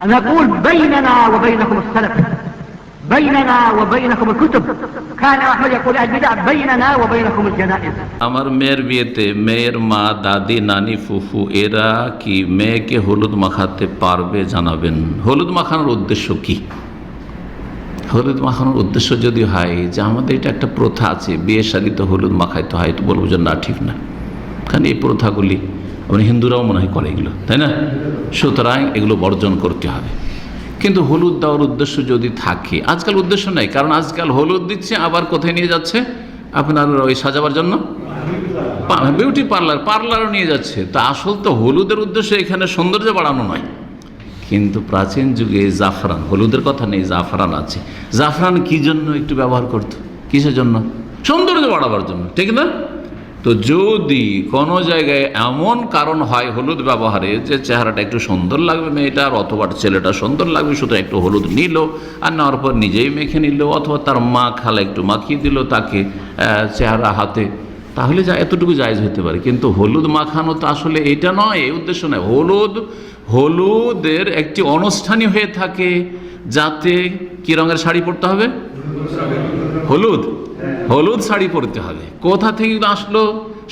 نقول بيننا وبينكم السلف بيننا وبينكم الكتب كان أحمد يقول البدع بيننا وبينكم الجنائز আমার মেয়ের বিয়েতে মেয়ের মা দাদি নানি ফুফু এরা কি মেয়েকে হলুদ মাখাতে পারবে জানাবেন হলুদ মাখানোর উদ্দেশ্য কি হলুদ মাখানোর উদ্দেশ্য যদি হয় যে আমাদের এটা একটা প্রথা আছে বিয়ে শাদিতে হলুদ মাখাইতে হয় তো বলবো যে না ঠিক না কারণ এই প্রথাগুলি মানে হিন্দুরাও মনে হয় করে এগুলো, তাই না? সুতরাং এগুলো বর্জন করতে হবে। কিন্তু হলুদ দেওয়ার উদ্দেশ্য যদি থাকে, আজকাল উদ্দেশ্য নেই, কারণ আজকাল হলুদ দিচ্ছে, আবার কোথায় নিয়ে যাচ্ছে? আপনার ওই সাজাবার জন্য? বিউটি পার্লার পার্লারও নিয়ে যাচ্ছে। তা আসল তো হলুদের উদ্দেশ্য এখানে সৌন্দর্য বাড়ানো নয়। কিন্তু প্রাচীন যুগে জাফরান, হলুদের কথা নেই, জাফরান আছে। জাফরান কি জন্য একটু ব্যবহার করত? কিসের জন্য? সৌন্দর্য বাড়াবার জন্য, ঠিক না? তো যদি কোনো জায়গায় এমন কারণ হয় হলুদ ব্যবহারে যে চেহারাটা একটু সুন্দর লাগবে মেয়েটার অথবা ছেলেটা সুন্দর লাগবে শুধু একটু হলুদ নিল আর নেওয়ার পর নিজেই মেখে নিল অথবা তার মা খালা একটু মাখিয়ে দিল তাকে চেহারা হাতে, তাহলে যা এতটুকু জায়জ হতে পারে। কিন্তু হলুদ মাখানো তো আসলে এটা নয়, এই উদ্দেশ্য নয়। হলুদ, হলুদের একটি অনুষ্ঠানই হয়ে থাকে যাতে কি রঙের শাড়ি পরতে হবে? হলুদ। হলুদ শাড়ি পরতে হবে। কোথা থেকে আসলো?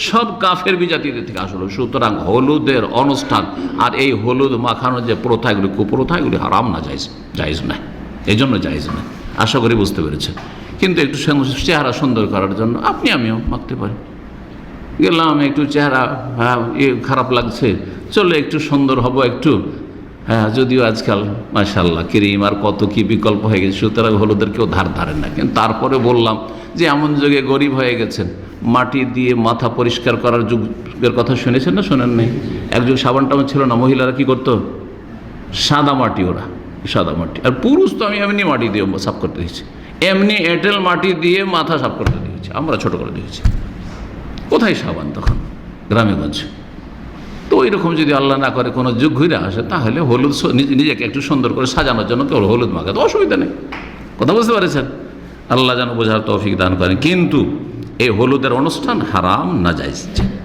সব কাফের বিজাতিদের থেকে আসলো। সুতরাং হলুদের অনুষ্ঠান আর এই হলুদ মাখানোর যে প্রথা, এগুলি কুপ্রথা, এগুলি হারাম না যাইজ যাইজ না এই জন্য যাইজ না আশা করি বুঝতে পেরেছেন। কিন্তু একটু চেহারা সুন্দর করার জন্য আপনি আমিও মাখতে পারি। গেলাম, একটু চেহারা হ্যাঁ এ খারাপ লাগছে। চলো একটু সুন্দর হব, একটু হ্যাঁ যদিও আজকাল মাশাল্লাহ ক্রিম আর কত কি বিকল্প হয়ে গেছে, সুতরাং হলুদের কেউ ধার ধারেন না। কিন্তু তারপরে বললাম যে, এমন যুগে গরিব হয়ে গেছেন, মাটি দিয়ে মাথা পরিষ্কার করার যুগের কথা শুনেছেন না, শোনেন নাই? একযুগ সাবান টাবান ছিল না, মহিলারা কি করতো? সাদা মাটি ওরা, সাদা মাটি। আর পুরুষ তো আমি এমনি মাটি দিয়ে সাফ করতে দিয়েছি। এমনি এঁটেল মাটি দিয়ে মাথা সাফ করতে দিয়েছি, আমরা ছোট করে দিয়েছি। কোথায় সাবান তখন? গ্রামে গঞ্জে। তো ওই রকম যদি আল্লাহ না করে, কোনো যুগ ঘুরে আসে, তাহলে হলুদ নিজে- নিজেকে একটু সুন্দর করে সাজানোর জন্য কেউ হলুদ মাখাতে অসুবিধা নেই। কথা বুঝতে পেরেছেন? আল্লাহ যেন বোঝার তৌফিক দান করেন। কিন্তু এই হলুদের অনুষ্ঠান হারাম না যাইছে